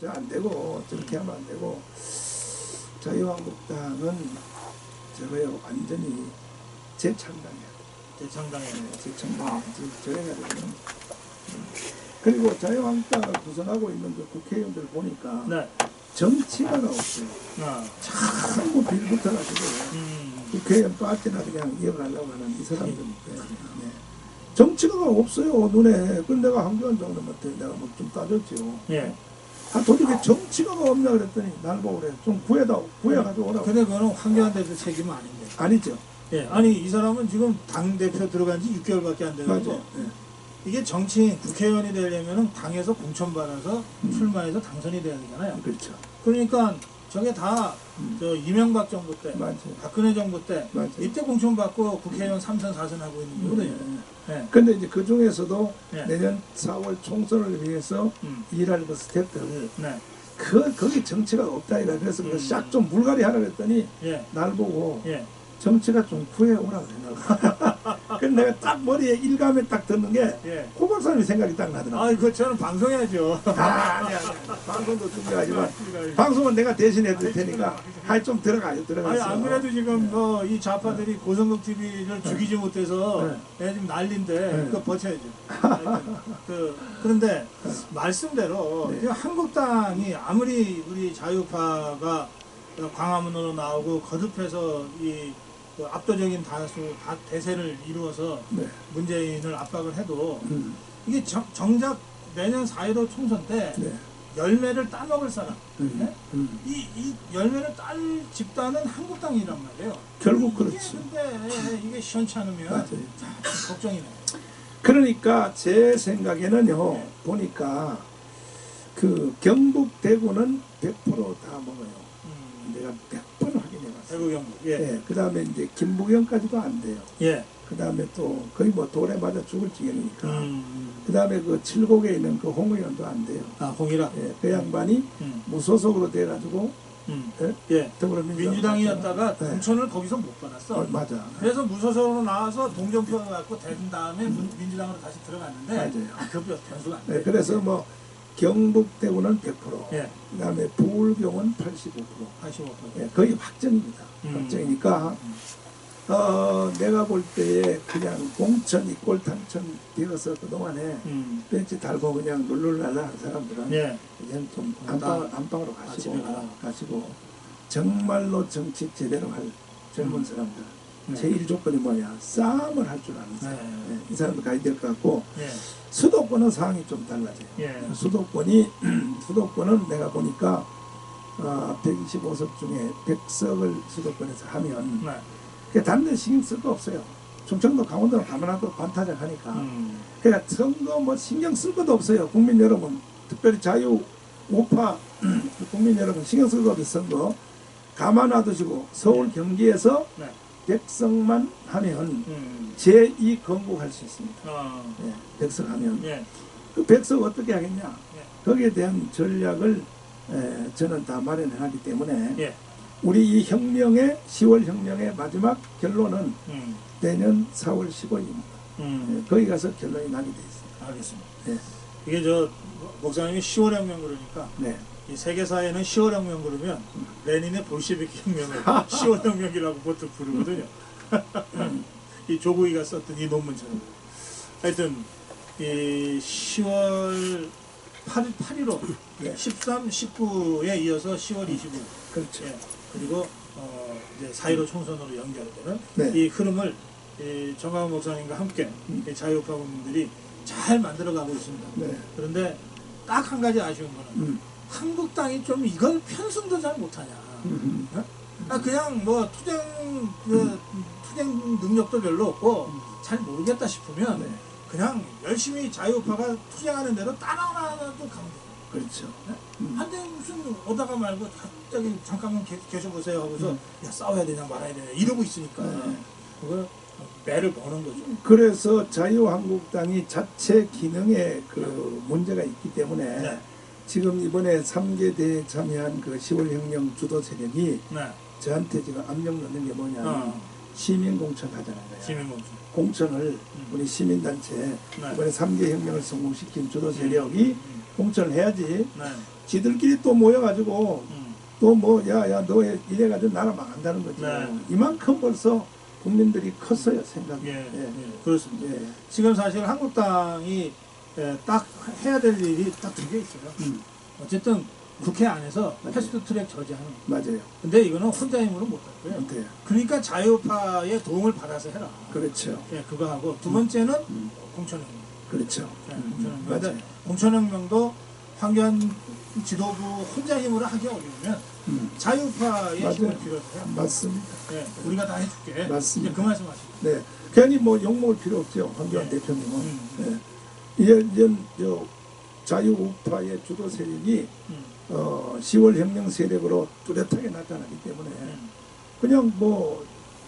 저안 되고 저렇게 하면 안 되고 자유한국당은 저거요 완전히 재창당해야 돼. 대창당에 재창당해. 저래야 되거든. 그리고 자유한국당을 구성하고 있는 그 국회의원들 보니까 네. 정치가가 없어요. 아. 자꾸 빌붙어가지고 음. 국회의원 빠지나도 그냥 이어가려고 하는 이 사람들인데 네. 정치가가 없어요 눈에. 그 내가 한교안 정도한테 내가 뭐좀 따졌죠. 예. 아 도대체 정치가가 없냐 그랬더니 날 보고 그래. 좀 구해다 구해가지고 오라고. 근데 그거는 황교안 대표 책임은 아닌데. 아니죠. 예. 아니 이 사람은 지금 당 대표 들어간 지 6개월밖에 안 되는 맞아요. 거. 네. 이게 정치인 국회의원이 되려면은 당에서 공천 받아서 음. 출마해서 당선이 돼야 되잖아요. 그렇죠. 그러니까 저게 다 음. 저 이명박 정부 때, 맞아요. 박근혜 정부 때 맞아요. 이때 공천 받고 국회의원 3선 4선 하고 있는 거거든요. 예. 근데 이제 그 중에서도 예. 내년 4월 총선을 위해서 음. 일할 그 스태프들 네. 그 거기 정치가 없다 이라 그래서 음. 그싹좀 물갈이 하라 그랬더니 예. 날 보고 예. 정치가 좀 구해 오라 내가. 그래서 내가 딱 머리에 일감에 딱 듣는 게 예. 호 박사님 생각이 딱 나더라고. 아, 이거 저는 방송해야죠. 아, 아니 아니. 방송도 중요하지만 방송은 내가 대신해 드릴 테니까 하여 좀 들어가요. 아니 들어가서. 안 그래도 지금 뭐 이 좌파들이 고성급 TV를 죽이지 못해서 네. 내가 지금 네. 그거 버텨야죠. 하여튼 그 그런데 말씀대로 네. 지금 한국당이 아무리 우리 자유파가 광화문으로 나오고 거듭해서 이 그 압도적인 다수 다 대세를 이루어서 네. 문재인을 압박을 해도 음, 이게 정, 정작 내년 4.15 총선 때 네. 열매를 따먹을 사람 음, 네? 음. 이, 이 열매를 딸 집단은 한국당이란 말이에요. 결국 이게 그렇지. 근데 이게 시원치 않으면 맞아요. 걱정이네. 그러니까 제 생각에는요 보니까 그 경북 대구는 100%다 먹어요. 음, 내가 대구 경북. 예. 예, 그 다음에 이제 김부경까지도 안 돼요. 예. 그 다음에 또 거의 뭐 돌에 맞아 죽을 지경이니까. 음. 그 다음에 그 칠곡에 있는 그 홍의원도 안 돼요. 아 홍이라. 예, 그 양반이 음. 무소속으로 돼가지고 음. 예? 예. 더불어민주당 민주당이었다가 네. 공천을 거기서 못 받았어. 어, 맞아. 그래서 무소속으로 나와서 동정표 갖고 된 다음에 민- 민주당으로 다시 들어갔는데 맞아요. 아, 그 변수가 안 네, 돼. 그래서 뭐 경북 대구는 100%, 예. 그다음에 부울경은 85%. 85%. 예, 거의 확정입니다. 음. 확정이니까 어, 내가 볼 때에 그냥 공천 이꼴당천 되어서 그동안에 음. 벤치 달고 그냥 룰룰랄라 한 사람들은 예. 그냥 좀 나- 안방, 안방으로 아, 가시고. 가시고 정말로 정치 제대로 할 젊은 음. 사람들 네. 제일 조건이 뭐냐 싸움을 할 줄 아는 사람 네. 예, 이 사람도 가야 될 것 같고 예. 수도권은 상황이 좀 달라져요. 예. 수도권이 수도권은 내가 보니까 어, 125석 중에 100석을 수도권에서 하면 네. 그 다른 데 신경 쓸 거 없어요. 충청도 강원도는 가만하도 반타작 하니까 음. 그러니까 선거 뭐 신경 쓸 것도 없어요. 국민 여러분 특별히 자유 우파 국민 여러분 신경 쓸 거 없어요. 선거 가만 놔두시고 서울 경기에서 네. 100석만 하면 음. 제2 건국할 수 있습니다. 어. 예, 100석 하면 예. 그 100석 어떻게 하겠냐 예. 거기에 대한 전략을 에, 저는 다 마련하기 때문에 예. 우리 이 혁명의 10월 혁명의 마지막 결론은 음. 내년 4월 15일입니다. 음. 거기 가서 결론이 나게 돼 있습니다. 알겠습니다. 네. 이게 저 목사님이 10월 혁명 그러니까 네. 이 세계사에는 10월 혁명 그러면 레닌의 볼셰비키 혁명을 10월 혁명이라고 보통 부르거든요. 이 조구이가 썼던 이 논문처럼. 하여튼 이 10월 8일 8일로 네. 13, 19에 이어서 10월 25일 그렇죠. 예. 그리고 어 이제 4.15 총선으로 연결되는 네. 이 흐름을 이 정강훈 목사님과 함께 음. 이 자유파 국민들이 잘 만들어가고 있습니다. 네. 그런데 딱 한 가지 아쉬운 거는 음. 한국당이 좀 이걸 편승도 잘 못하냐. 음. 아 그냥 뭐 투쟁 그 투쟁 능력도 별로 없고 잘 모르겠다 싶으면 네. 그냥 열심히 자유파가 투쟁하는 대로 따라가도 가면 돼요. 그렇죠. 음. 한데 무슨 오다가 말고 갑자기 잠깐만 계, 계셔보세요 하고서 음. 야 싸워야 되냐 말아야 되냐 이러고 있으니까 네. 그걸 매를 버는 거죠. 그래서 자유한국당이 자체 기능에 그 문제가 있기 때문에 네. 지금 이번에 3개 대에 참여한 그 10월 혁명 주도 세력이 네. 저한테 지금 압력 넣는 게 뭐냐 어. 시민 공천 하자는 거야. 시민공천. 공천을 우리 시민단체 네. 이번에 3개 혁명을 성공시킨 주도 세력이 공천을 해야지. 네. 지들끼리 또 모여가지고 음. 또뭐 야야 너 이래가지고 나라 망한다는 거지. 네. 이만큼 벌써 국민들이 컸어요 생각이. 예, 예. 예, 그렇습니다. 예. 지금 사실 한국당이 예, 딱 해야 될 일이 딱 두 개 있어요. 음, 어쨌든 국회 안에서 맞아요. 패스트 트랙 저지하는 거. 맞아요. 근데 이거는 혼자 힘으로 못할 거예요. 네. 그러니까 자유파의 도움을 받아서 해라. 그렇죠. 예, 그거 하고 두 번째는 음, 공천혁명. 그렇죠. 예, 음, 공천혁명. 맞아요. 근데 공천혁명도 황교안 지도부 혼자 힘으로 하기 어려우면 음, 자유파의 맞아요. 힘을 해라. 맞습니다. 예, 우리가 다 해줄게. 맞습니다. 이제 그 말씀 하시죠. 네. 괜히 뭐 욕먹을 필요 없죠. 황교안 예. 대표님은. 음. 네. 이런 저 자유우파의 주도 세력이 음, 어, 10월 혁명 세력으로 뚜렷하게 나타나기 때문에 음. 그냥 뭐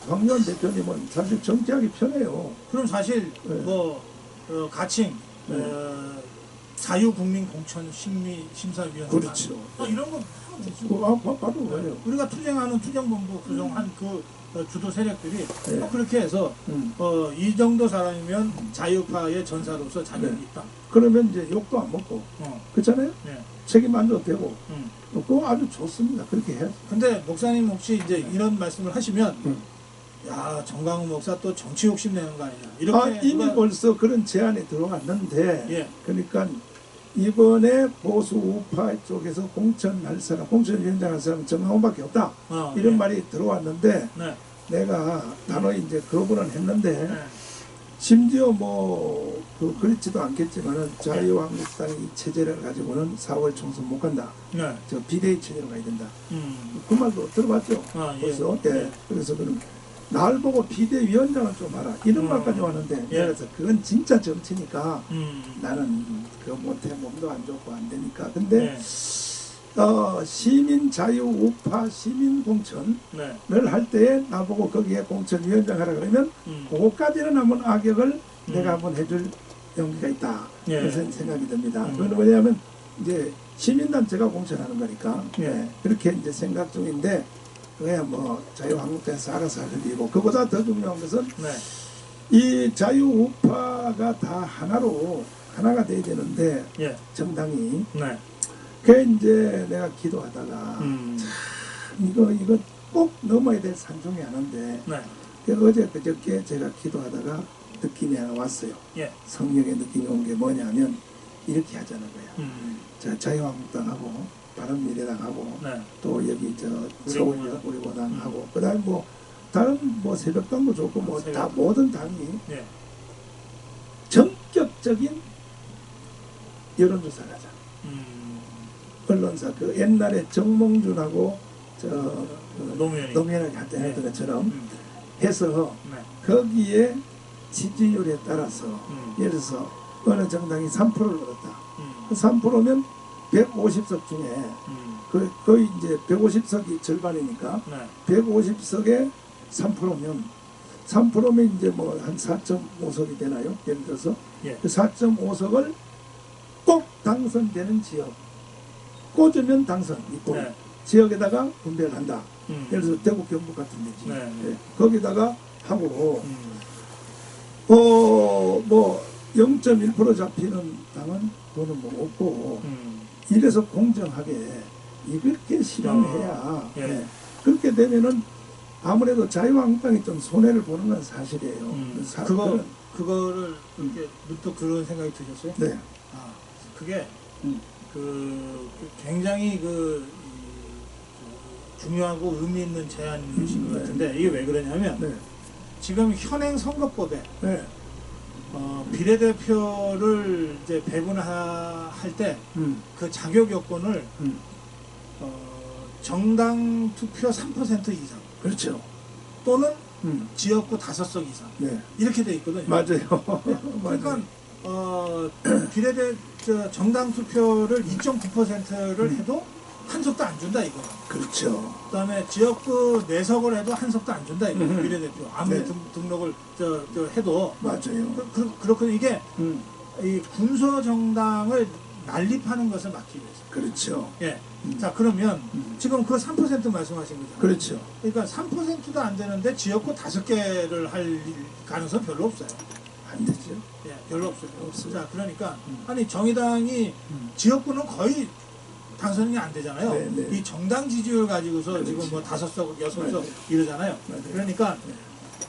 황교안 대표님은 사실 정치하기 편해요. 그럼 사실 네. 뭐 어, 가칭 네. 어, 자유국민 공천 심리 심사위원 그렇죠. 어, 이런 거 바- 바로 그래요. 우리가 투쟁하는 투쟁본부 구성한 그 어, 주도 세력들이 네. 어, 그렇게 해서 음. 어, 이 정도 사람이면 자유파의 전사로서 자격이 네. 있다. 그러면 이제 욕도 안 먹고 어, 그렇잖아요. 네. 책임 안 져도 되고 음. 그거 아주 좋습니다. 그렇게 해야죠. 근데 목사님 혹시 이제 이런 말씀을 하시면 음. 야 정강훈 목사 또 정치 욕심 내는 거 아니냐 이렇게 아, 이미 벌써 그런 제안이 들어왔는데 예. 그러니까 이번에 보수 우파 쪽에서 공천할 사람, 공천 위원장 할 사람은 정강훈밖에 없다. 어, 이런 네. 말이 들어왔는데 네. 내가 단호히 이제 거부는 했는데 네. 심지어 뭐 그 그렇지도 않겠지만은 자유한국당이 이 체제를 가지고는 4월 총선 못 간다. 네. 저 비대위 체제로 가야 된다. 음. 그 말도 들어봤죠. 아, 예. 벌써. 예. 예. 그래서 그럼 날 보고 비대위원장은 좀 하라. 이런 음. 말까지 왔는데 예. 그래서 그건 진짜 정치니까 음. 나는 그거 못해 몸도 안 좋고 안 되니까. 근데 네. 어, 시민 자유 우파 시민 공천을 네. 할 때에 나보고 거기에 공천위원장 하라 그러면 음. 그거까지는 한번 악역을 음. 내가 한번 해줄 용기가 있다. 예. 그런 생각이 듭니다. 음. 그건 왜냐하면 이제 시민단체가 공천하는 거니까 예. 예, 그렇게 이제 생각 중인데 그야 뭐 자유한국당에서 알아서 할 일이고 그보다 더 중요한 것은 네. 이 자유우파가 다 하나로 하나가 돼야 되는데 예. 정당이 네. 그 이제 내가 기도하다가 음. 이거 이거 꼭 넘어야 될 산중이 하나인데 네. 그 어제 그저께 제가 기도하다가 느낌이 하나 왔어요. 예. 성령의 느낌이 온 게 뭐냐면 이렇게 하자는 거야. 음. 자, 자유한국당하고 바른미래당하고 네. 또 여기 저. 서울 우리고당하고 그다음 뭐 다른 뭐 새벽당도 좋고 뭐 다. 모든 당이 예. 전격적인 여론조사를 하자. 음. 언론사 그 옛날에 정몽준하고 저 그 노무현이. 노무현이 한때 네. 했던 것처럼 음. 해서 네. 거기에 지지율에 따라서 음. 예를 들어서 어느 정당이 3%를 얻었다. 음. 3%면 150석 중에 음. 그 거의 이제 150석이 절반이니까 네. 150석에 3%면 3%면 이제 뭐 한 4.5석이 되나요? 예를 들어서 예. 그 4.5석을 꼭 당선되는 지역 꽂으면 당선 있고 네. 지역에다가 분배를 한다. 음. 예를 들어서 대구 경북 같은 데지. 네. 예. 거기다가 하고 음. 어뭐 0.1% 잡히는 당은 돈은 뭐 없고 음. 이래서 공정하게 이렇게 실현해야 어, 예. 예. 그렇게 되면은 아무래도 자유한국당이 좀 손해를 보는 건 사실이에요. 음. 사- 그거 그거를 이렇게 문득 그런 생각이 드셨어요? 네. 아, 그게 음. 그, 그 굉장히 그, 이, 그 중요하고 의미 있는 제안이신 것 네. 같은데 이게 왜 그러냐면 네. 지금 현행 선거법에 네. 어, 비례대표를 이제 배분할 때그 음. 자격 요건을 음. 어, 정당 투표 3% 이상 그렇죠. 또는 음. 지역구 5석 이상 네. 이렇게 돼 있거든요. 맞아요. 그러니까 맞아요. 어, 비례대 저 정당 투표를 2.9%를 음. 해도 한 석도 안 준다 이거. 그렇죠. 그다음에 지역구 네 석을 해도 한 석도 안 준다 이거. 음. 비례대표 아무리 네. 등, 등록을 저, 저 해도 맞아요. 그, 그, 그렇거든요. 이게 음. 이 군소 정당을 난립하는 것을 막기 위해서. 그렇죠. 예. 음. 자 그러면 음. 지금 그 3% 말씀하신 거죠. 그렇죠. 그러니까 3%도 안 되는데 지역구 다섯 개를 할 가능성 별로 없어요. 안 되죠. 예, 별로 없어요. 없어요. 자, 그러니까 음. 아니 정의당이 음. 지역구는 거의 당선이 안 되잖아요. 네, 네. 이 정당 지지율 가지고서 그렇지. 지금 뭐 다섯 석, 여섯 석 맞아요. 이러잖아요. 맞아요. 그러니까 네.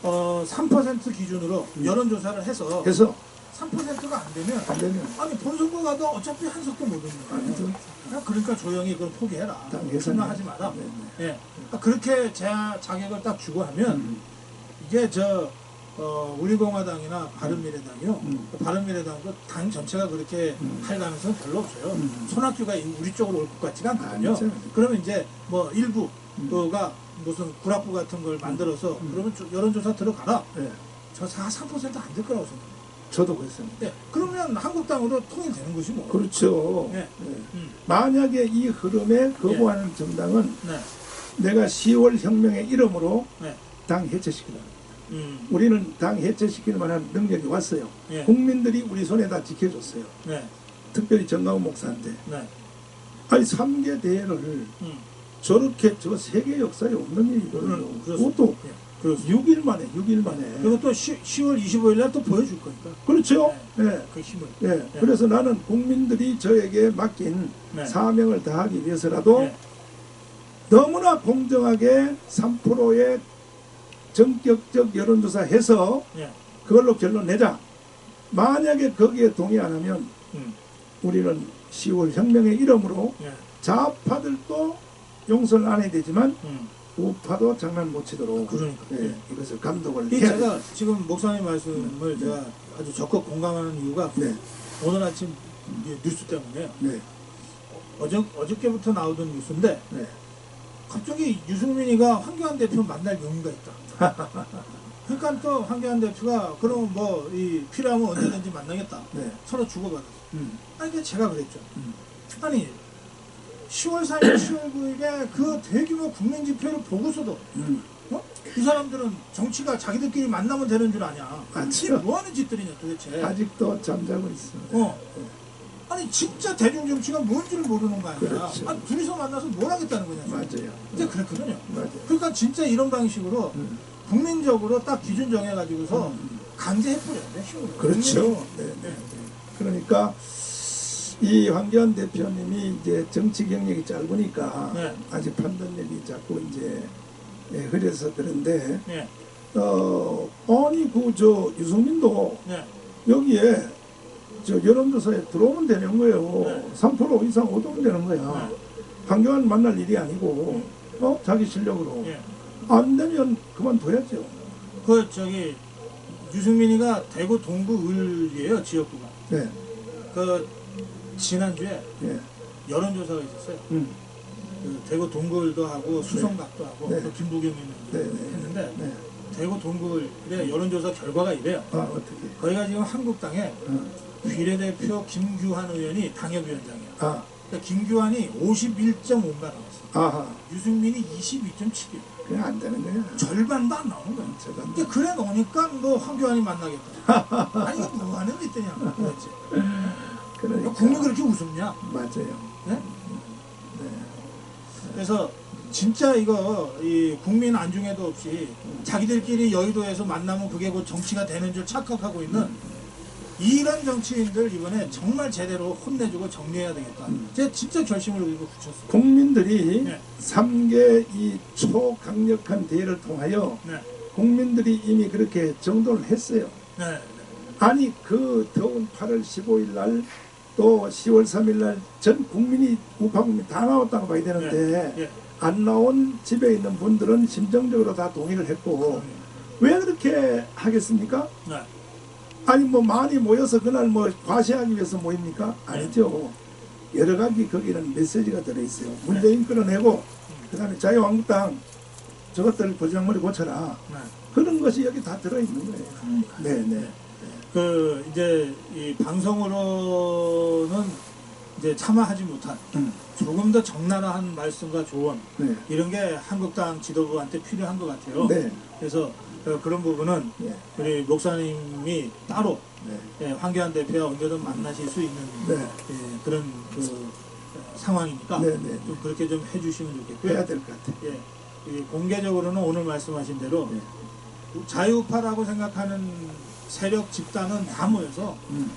어, 3% 기준으로 음. 여론조사를 해서 그래서 3%가 안 되면 안 되면 아니 본선거 가도 어차피 한 석도 못 얻는 안 거예요. 돼. 그러니까 조용히 그걸 포기해라. 출마하지 마라. 네, 네. 예. 그러니까 그렇게 제 자격을 딱 주고 하면 음. 이게 저 어, 우리공화당이나 바른미래당이요. 음. 바른미래당도 당 전체가 그렇게 음. 할 가능성은 별로 없어요. 음. 손학규가 이- 우리 쪽으로 올 것 같지가 않거든요. 아니죠. 그러면 이제 뭐 일부 음. 무슨 구락부 같은 걸 만들어서 음. 그러면 조- 여론조사 들어가라. 네. 저 4, 3%안 될 거라고 생각해요. 저도 그랬습니다. 예. 그러면 한국당으로 통일되는 것이고. 그렇죠. 네. 네. 음. 만약에 이 흐름에 거부하는 정당은 네. 내가 10월 혁명의 이름으로 네. 당 해체시키라. 음. 우리는 당 해체시킬 만한 능력이 왔어요. 예. 국민들이 우리 손에 다 지켜줬어요. 네. 특별히 정강훈 목사한테. 네. 아니 3개 대회를 음. 저렇게 저 세계 역사에 없는 일이거든요. 음. 그것도 예. 그렇습니다. 6일 만에 6일 만에. 그리고 또 10, 10월 25일 날 또 보여줄 거니까. 그렇죠. 예. 그 힘을. 예. 그래서 나는 국민들이 저에게 맡긴 네. 사명을 다하기 위해서라도 네. 너무나 공정하게 3%의 전격적 여론조사 해서 예. 그걸로 결론 내자. 만약에 거기에 동의 안 하면 음. 우리는 10월 혁명의 이름으로 예. 좌파들도 용서를 안 해야 되지만 음. 우파도 장난 못 치도록 그러니까. 예, 이것을 감독을 이 해야 제가 지금 목사님 말씀을 제가 아주 적극 공감하는 이유가 네, 오늘 아침 뉴스 때문에 네, 어저 어저께부터 나오던 뉴스인데 네. 갑자기 유승민이가 황교안 대표 만날 용의가 있다. 그러니까 또 황교안 대표가 그럼 뭐 이 필요하면 언제든지 만나겠다. 네. 서로 주고받았어. 음, 아니 근데 제가 그랬죠. 음. 아니 10월 4일, 10월 9일에 그 대규모 국민 집회를 보고서도 음. 어? 이 사람들은 정치가 자기들끼리 만나면 되는 줄 아냐? 이게 뭐 하는 짓들이냐 도대체? 아직도 잠자고 있어. 어. 아니 진짜 대중 정치가 뭔지를 모르는 거 아니야? 그렇죠. 아니 둘이서 만나서 뭘 하겠다는 거냐? 맞아요. 근데 그랬거든요. 맞아요. 그러니까 진짜 이런 방식으로 음. 국민적으로 딱 기준 정해가지고서 음. 강제해버려야 힘으로. 그렇죠. 네, 네, 네. 그러니까 이 황교안 대표님이 이제 정치 경력이 짧으니까 네. 아직 판단력이 자꾸 이제 예, 흐려서 그런데 네, 어 아니 그 저 유승민도 네, 여기에 저 여론조사에 들어오면 되는 거예요. 네. 3% 이상 얻으면 되는 거야. 네. 황교안 만날 일이 아니고 어 자기 실력으로 네. 안 되면 그만둬야죠. 그 저기 유승민이가 대구 동구 을이에요 지역구가. 네, 그 지난주에 예, 여론조사가 있었어요. 음, 그 대구 동구을도 하고 수성각도 하고 네. 또 김부겸이 네, 네, 했는데 네. 대구 동구을의 여론조사 결과가 이래요. 아 어떻게? 거기가 지금 한국당에 어, 비례대표 김규환 의원이 당협위원장이야. 아, 그러니까 김규환이 51.5가 나왔어. 아하, 유승민이 22.7이야. 그냥 안 되는 거야. 절반도 안 나오는 거야. 저건 근데 그래 놓으니까 뭐 황교안이 만나겠다. 아니 이거 뭐 하는 짓이냐 도대체. 그러니까 국민 그렇게 웃음냐? 맞아요. 네? 네. 그래서 진짜 이거 이 국민 안중에도 없이 자기들끼리 여의도에서 만나면 그게 곧 정치가 되는 줄 착각하고 있는 이런 정치인들 이번에 정말 제대로 혼내주고 정리해야 되겠다. 음. 제가 진짜 결심을 이거 붙였어요. 국민들이 네. 삼 3개 이 초강력한 대회를 통하여 네, 국민들이 이미 그렇게 정도를 했어요. 네, 아니 그 더운 8월 15일 날 또 10월 3일 날 전 국민이 우파 국민 다 나왔다고 봐야 되는데 예. 안 나온 집에 있는 분들은 심정적으로 다 동의를 했고 왜 그렇게 하겠습니까? 네, 아니 뭐 많이 모여서 그날 뭐 과시하기 위해서 모입니까? 아니죠. 여러 가지 거기는 메시지가 들어있어요. 문재인 끌어내고 그 다음에 자유한국당 저것들 고장머리 고쳐라. 네. 그런 것이 여기 다 들어있는 거예요. 네네. 그 이제 이 방송으로는 이제 참아하지 못한 음, 조금 더 적나라한 말씀과 조언 네. 이런 게 한국당 지도부한테 필요한 것 같아요. 네. 그래서 어, 그런 부분은 네. 우리 목사님이 따로 네. 예, 황교안 대표와 언제든 만나실 수 있는 네. 예, 그런 그 어, 상황이니까 네, 네. 좀 그렇게 좀 해주시면 좋겠고요. 해야 될 것 같아요. 예, 이 공개적으로는 오늘 말씀하신 대로 네. 자유파라고 생각하는 세력 집단은 다 모여서 음,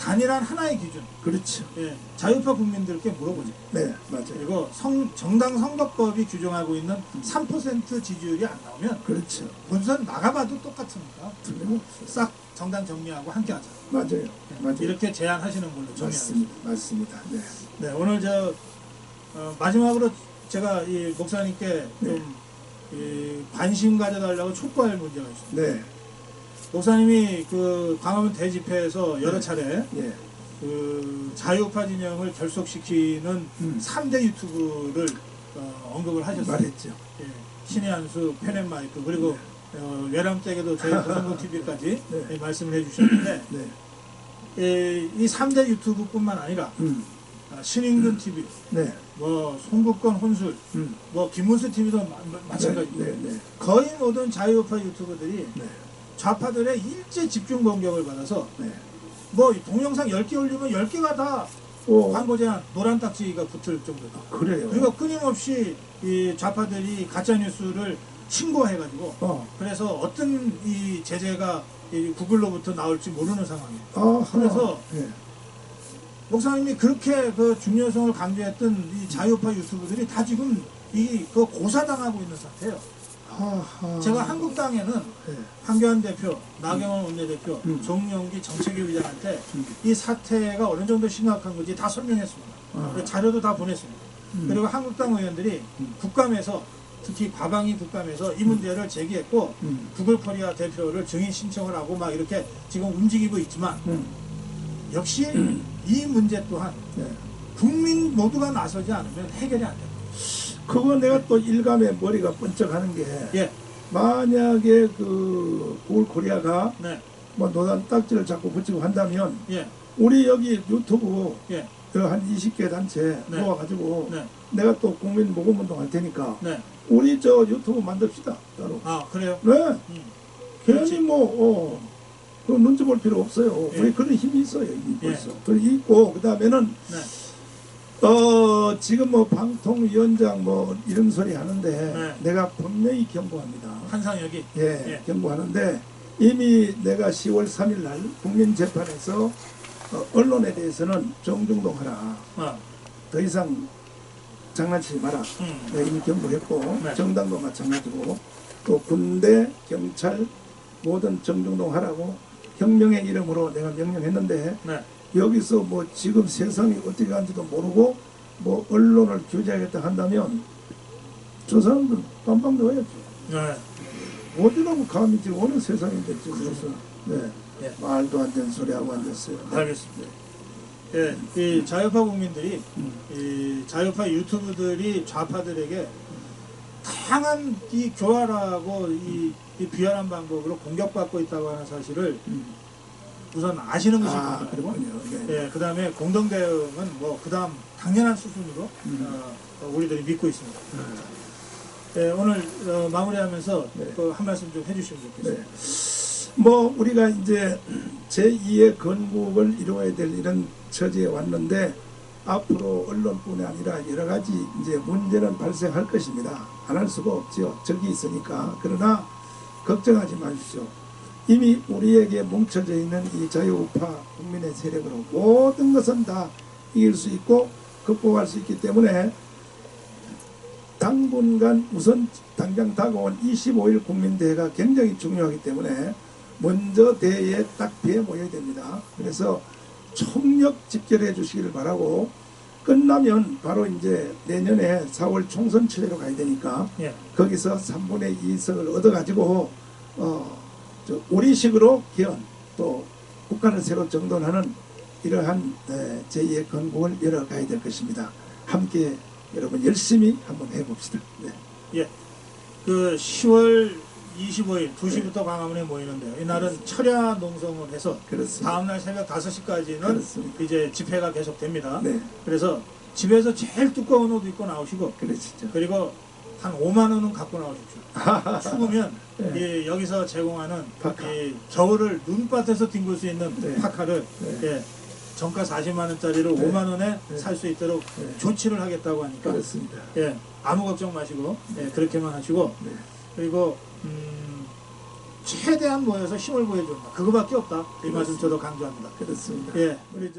단일한 하나의 기준, 그렇죠. 예, 자유파 국민들께 물어보죠. 네, 맞아요. 그리고 성, 정당 선거법이 규정하고 있는 3% 지지율이 안 나오면 그렇죠. 본선 나가봐도 똑같으니까 틀림없어요. 싹 정당 정리하고 함께 하자. 맞아요. 맞아요. 이렇게 제안하시는 걸로 정리하겠습니다. 맞습니다. 맞습니다. 네. 네, 오늘 저 어, 마지막으로 제가 이 목사님께 네. 좀 이, 관심 가져달라고 촉구할 문제가 있습니다. 네. 목사님이 그 광화문 대집회에서 여러 네. 차례 예. 그 자유파 진영을 결속시키는 음. 3대 유튜브를 어, 언급을 하셨어요. 말했죠. 예, 신의 한수, 페넷마이크 그리고 어, 외람댁에도 저희 고성공 TV까지 네. 예, 말씀을 해주셨는데 네. 예, 이 3대 유튜브뿐만 아니라 음. 아, 신인근 TV, 네. 뭐 송국권 혼술, 음. 뭐 김문수 TV도 마, 마찬가지고 네. 네. 거의 모든 자유파 유튜버들이 네. 좌파들의 일제 집중 공격을 받아서 네. 뭐 동영상 10개 올리면 10개가 다 오. 광고 제한 노란 딱지가 붙을 정도다. 그래요. 그리고 끊임없이 이 좌파들이 가짜 뉴스를 신고해가지고 어. 그래서 어떤 이 제재가 이 구글로부터 나올지 모르는 상황이에요. 아, 그래서 네. 목사님이 그렇게 그 중요성을 강조했던 이 자유파 유튜브들이 다 지금 이그 고사당하고 있는 상태예요. 제가 한국당에는 네. 황교안 대표, 나경원 원내대표, 음. 정영기 정책위 의장한테 음. 이 사태가 어느 정도 심각한 건지 다 설명했습니다. 아. 자료도 다 보냈습니다. 음. 그리고 한국당 의원들이 음. 국감에서 특히 과방위 국감에서 이 문제를 제기했고 음. 구글 코리아 대표를 증인 신청을 하고 막 이렇게 지금 움직이고 있지만 음. 역시 이 문제 또한 네. 국민 모두가 나서지 않으면 해결이 안 됩니다. 그거 내가 또 일감에 머리가 번쩍하는 게 예, 만약에 그 구글 코리아가 네, 뭐 노란 딱지를 자꾸 붙이고 한다면 예, 우리 여기 유튜브 예, 그한 20개 단체 네. 모아가지고 네, 내가 또 국민 모금 운동 할 테니까 네. 우리 저 유튜브 만듭시다 따로 아 그래요? 네 음. 괜히 뭐 어, 그 눈치 볼 필요 없어요 예. 우리 그런 힘이 있어요 이미 예. 벌써 그 있고 그 다음에는 네, 어 지금 뭐 방통위원장 뭐 이런 소리 하는데 네. 내가 분명히 경고합니다 한상혁이 예, 예. 경고하는데 이미 내가 10월 3일 날 국민 재판에서 어, 언론에 대해서는 정중동하라 어, 더 이상 장난치지 마라 음. 내가 이미 경고했고 네. 정당도 마찬가지고 또 군대 경찰 모든 정중동하라고 혁명의 이름으로 내가 명령했는데 네, 여기서 뭐 지금 세상이 어떻게 가는지도 모르고 뭐 언론을 규제하겠다 한다면 저 사람들 깜빵 넣어야죠 네, 어디라고 감히 지금 어느 세상인데 지금 그래서 네 예. 말도 안 되는 소리 하고 앉았어요. 네. 알겠습니다. 예, 이 자유파 국민들이 음. 이 자유파 유튜브들이 좌파들에게 다양한 이 교활하고 이, 이 비열한 방법으로 공격받고 있다고 하는 사실을 음. 우선 아시는 것이 아 그렇군요. 네. 예, 그 다음에 공동 대응은 뭐 그 다음 당연한 수순으로 음. 어, 우리들이 믿고 있습니다. 예, 오늘 어, 마무리하면서 네. 그 한 말씀 좀 해주시면 좋겠습니다. 네. 뭐 우리가 이제 제2의 건국을 이루어야 될 이런 처지에 왔는데 앞으로 언론뿐이 아니라 여러 가지 이제 문제는 발생할 것입니다. 안 할 수가 없죠. 적이 있으니까. 그러나 걱정하지 마십시오. 이미 우리에게 뭉쳐져 있는 이 자유우파 국민의 세력으로 모든 것은 다 이길 수 있고 극복할 수 있기 때문에 당분간 우선 당장 다가온 25일 국민대회가 굉장히 중요하기 때문에 먼저 대회에 딱 비해 모여야 됩니다. 그래서 총력 집결해 주시기를 바라고 끝나면 바로 이제 내년에 4월 총선 치레로 가야 되니까 예, 거기서 3분의 2석을 얻어가지고 어, 저 우리식으로 개헌 또 국가를 새로 정돈하는 이러한 에, 제2의 건국을 열어가야 될 것입니다. 함께 여러분 열심히 한번 해봅시다. 네. 예. 그 10월 25일 2시부터 광화문에 모이는데요. 이날은 철야 농성을 해서 그렇습니다. 다음날 새벽 5시까지는 그렇습니다. 이제 집회가 계속됩니다. 네, 그래서 집에서 제일 두꺼운 옷 입고 나오시고 그러시죠. 그리고 한 5만 원은 갖고 나오십시오. 추우면 네. 이 여기서 제공하는. 이 겨울을 눈밭에서 뒹굴 수 있는 네. 파카를 네. 예, 정가 40만 원짜리로 네. 5만 원에 네. 살수 있도록 네. 조치를 하겠다고 하니까 그렇습니다. 예, 아무 걱정 마시고 예, 그렇게만 하시고 네. 그리고 음, 최대한 모여서 힘을 보여준다. 그거밖에 없다. 이 말씀 저도 강조합니다. 그렇습니다. 예, 우리 저.